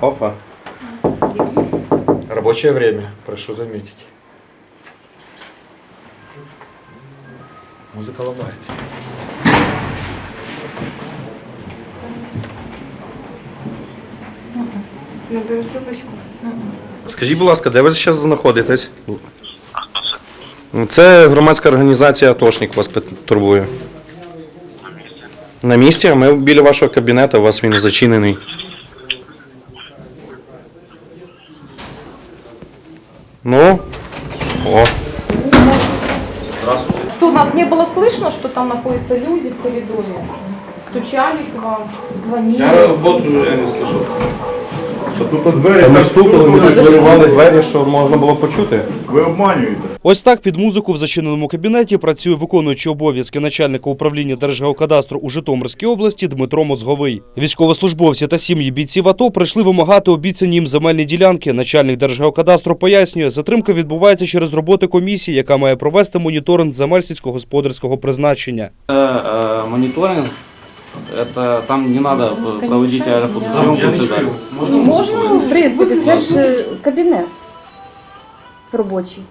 Опа. Рабочее время, прошу заметить. Музыка ломает. Наберу трубочку. Скажіть, будь ласка, де ви зараз знаходитесь? Це громадська організація Атошник вас пит- турбує. На місці, а ми біля вашого кабінету, у вас він зачинений. Ну. О. Что, нас не было слышно, что там находятся люди в коридоре? Стучали к вам, звонили? роботу я не слышав. Ми стукали, ми так виривали двері, що можна було почути. Ви обманюєте. Ось так під музику в зачиненому кабінеті працює виконуючий обов'язки начальника управління Держгеокадастру у Житомирській області Дмитро Мозговий. Військовослужбовці та сім'ї бійців АТО прийшли вимагати обіцяні їм земельні ділянки. Начальник Держгеокадастру пояснює, затримка відбувається через роботи комісії, яка має провести моніторинг земель сільськогосподарського призначення. Э, мониторинг, это там не надо э, проводить аэрофотосъемку и так далее. Можна, в принципі, це ж е, кабінет робочий.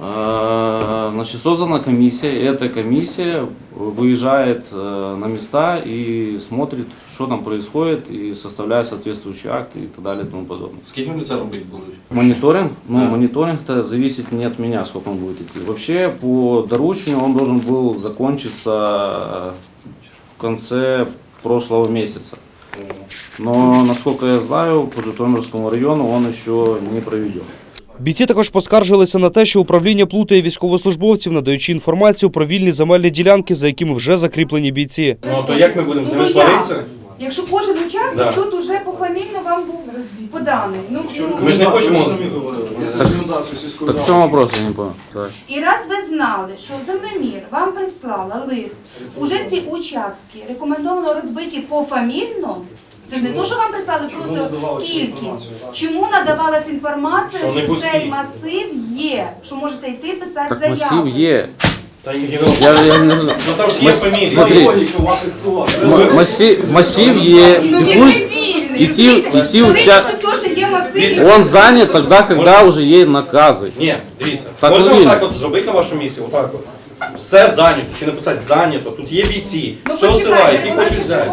Э, Значит, создана комиссия, и эта комиссия выезжает э, на места и смотрит, что там происходит, и составляет соответствующие акты и так далее и тому подобное. Скільки ви це робити будуть? Мониторинг? Ну, Да. мониторинг-то зависит не от меня, сколько он будет идти. Вообще, по доручению он должен был закончиться э, в конце прошлого месяца. Но, насколько я знаю, по Житомирскому району он еще не проведен. Бійці також поскаржилися на те, що управління плутає військовослужбовців, надаючи інформацію про вільні земельні ділянки, за якими вже закріплені бійці. Ну то як ми будемо з ними Ну, сваритися? Якщо кожен учасник Да. тут уже пофамільно вам був поданий. Ну, ну, Ми ж не хочемо. Так в чем вопрос, я не понял. І раз ви знали, що землемір вам прислала лист, уже ці участки рекомендовано розбиті пофамільно. Це ж не то, що вам прислали просто кількість. Чому надавалась інформація, Що не що пусті. цей масив є, що можете йти писати Так заяву? массив Е. Та ні, Я, я не... Ну там ж є Мас- фамілії. Смотри, м- массив, массив Е. Ну він пусть не вільний. Коли уча... Це теж є масив. Он занят тогда, когда уже есть наказы. Ні, дивіться. Так Можна повільно. отак от зробити на вашу місію, отак от. Це зайнято, чи написати зайнято. Тут є бійці Ну, з цього села, які хочуть взяти.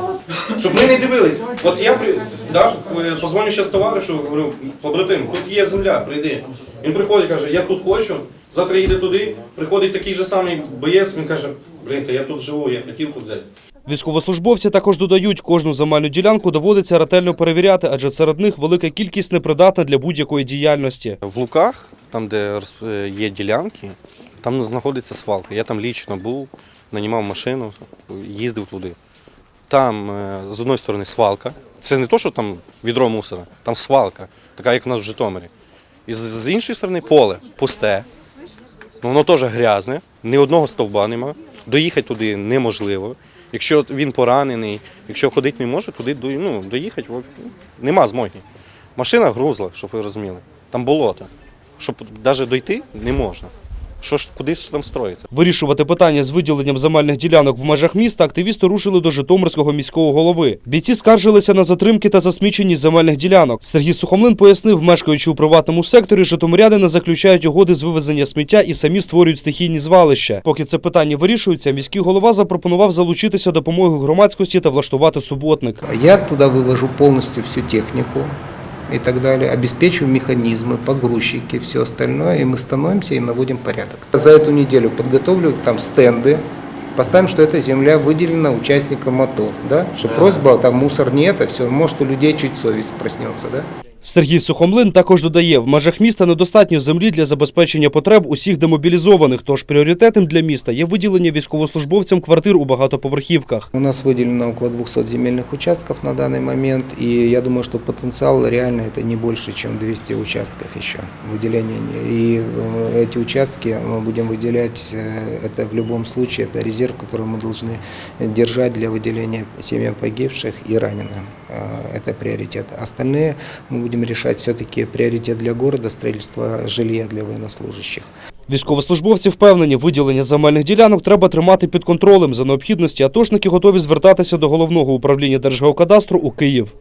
Щоб ми не дивились. От я при- да, е, позвоню зараз товаришу, говорю, побратим, тут є земля, прийди. Він приходить, каже, я тут хочу, завтра їде туди, приходить такий же самий боєць, він каже, блін, та я тут живу, я хотів тут взяти. Військовослужбовці також додають, кожну земельну ділянку доводиться ретельно перевіряти, адже серед них велика кількість непридатна для будь-якої діяльності. В Луках, там де є ділянки, там знаходиться свалка. Я там лічно був, нанімав машину, їздив туди. Там е, з одної сторони свалка. Це не то, що там відро мусора, там свалка, така як у нас в Житомирі. І з іншої сторони поле, пусте. Ну, воно теж грязне, ні одного стовба нема. Доїхати туди неможливо. Якщо він поранений, якщо ходити не може, туди ну, доїхати нема змоги. Машина грузла, щоб ви розуміли. Там болото. Щоб навіть дойти не можна. Що ж куди ж там строїться? Вирішувати питання з виділенням земельних ділянок в межах міста активісти рушили до Житомирського міського голови. Бійці скаржилися на затримки та засміченість земельних ділянок. Сергій Сухомлин пояснив, мешкаючи у приватному секторі, житомиряни заключають угоди з вивезення сміття і самі створюють стихійні звалища. Поки це питання вирішується, міський голова запропонував залучитися допомогою громадськості та влаштувати суботник. Я туда вывожу полностью всю технику и так далее, обеспечиваю механизмы, погрузчики, все остальное, и мы становимся и наводим порядок. За эту неделю подготовлю там стенды, поставим, что эта земля выделена участникам АТО, да, что просьба, там мусор не это, все, может у людей чуть совесть проснется, да. Сергій Сухомлин також додає, в межах міста недостатньо землі для забезпечення потреб усіх демобілізованих, тож пріоритетом для міста є виділення військовослужбовцям квартир у багатоповерхівках. У нас выделено около 200 земельных участков на данный момент, и я думаю, что потенциал реально это не больше, чем 200 участков еще выделения. И э, эти участки мы будем выделять, э, это в любом случае, это резерв, который мы должны держать для выделения семьям погибших и раненым. Э, Это приоритет. Остальные мы будем решать все-таки приоритет для города, строительство жилья для военнослужащих. Військовослужбовці впевнені, виділення земельних ділянок треба тримати під контролем. За необхідності атошники готові звертатися до головного управління Держгеокадастру у Київ.